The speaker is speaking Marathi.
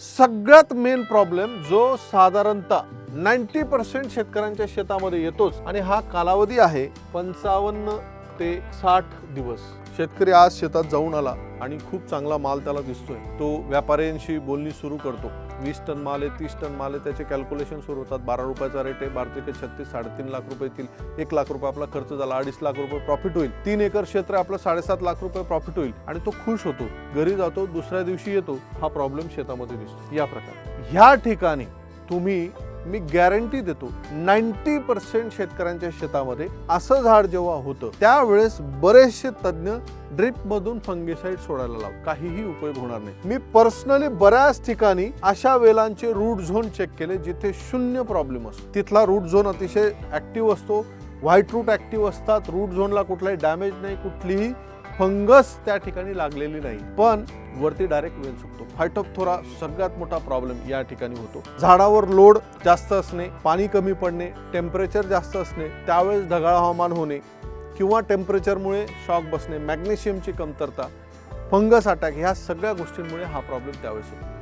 सगळ्यात मेन प्रॉब्लेम जो साधारणतः नाईन्टी पर्सेंट शेतकऱ्यांच्या शेतामध्ये येतोच आणि हा कालावधी आहे पंचावन्न ते साठ दिवस. शेतकरी आज शेतात जाऊन आला आणि खूप चांगला माल त्याला दिसतोय. तो व्यापाऱ्यांशी बोलणी सुरू करतो. वीस टन माल आहे तीस टन माल आहे त्याचे कॅल्क्युलेशन सुरू होतात. बारा रुपयाचा रेट आहे बारा ते छत्तीस साडेतीन लाख रुपये येतील. एक लाख रुपये आपला खर्च झाला अडीच लाख रुपये प्रॉफिट होईल. तीन एकर क्षेत्र आपलं साडेसात लाख रुपये प्रॉफिट होईल. आणि तो खुश होतो. घरी जातो दुसऱ्या दिवशी येतो हा प्रॉब्लेम शेतामध्ये दिसतो. या प्रकारे. ह्या ठिकाणी तुम्ही मी गॅरंटी देतो नाईन्टी पर्सेंट शेतकऱ्यांच्या शेतामध्ये असं झाड जेव्हा होतं त्यावेळेस बरेचसे तज्ज्ञ ड्रिप मधून फंगिसाईड सोडायला लाव काहीही उपयोग होणार नाही. मी पर्सनली बऱ्याच ठिकाणी अशा वेलांचे रूट झोन चेक केले जिथे शून्य प्रॉब्लेम असतो. तिथला रूट झोन अतिशय ऍक्टिव्ह असतो. व्हाईट रूट ऍक्टिव्ह असतात. रूट झोनला कुठलाही डॅमेज नाही कुठलीही फंगस त्या ठिकाणी लागलेली नाही. पण वरती डायरेक्ट वेल सुकतो. फायटोप्थोरा सगळ्यात मोठा प्रॉब्लेम या ठिकाणी होतो. झाडावर लोड जास्त असणे पाणी कमी पडणे टेम्परेचर जास्त असणे त्यावेळेस ढगाळ हवामान होणे किंवा टेम्परेचरमुळे शॉक बसणे मॅग्नेशियमची कमतरता फंगस अटॅक ह्या सगळ्या गोष्टींमुळे हा प्रॉब्लेम त्यावेळेस होतो.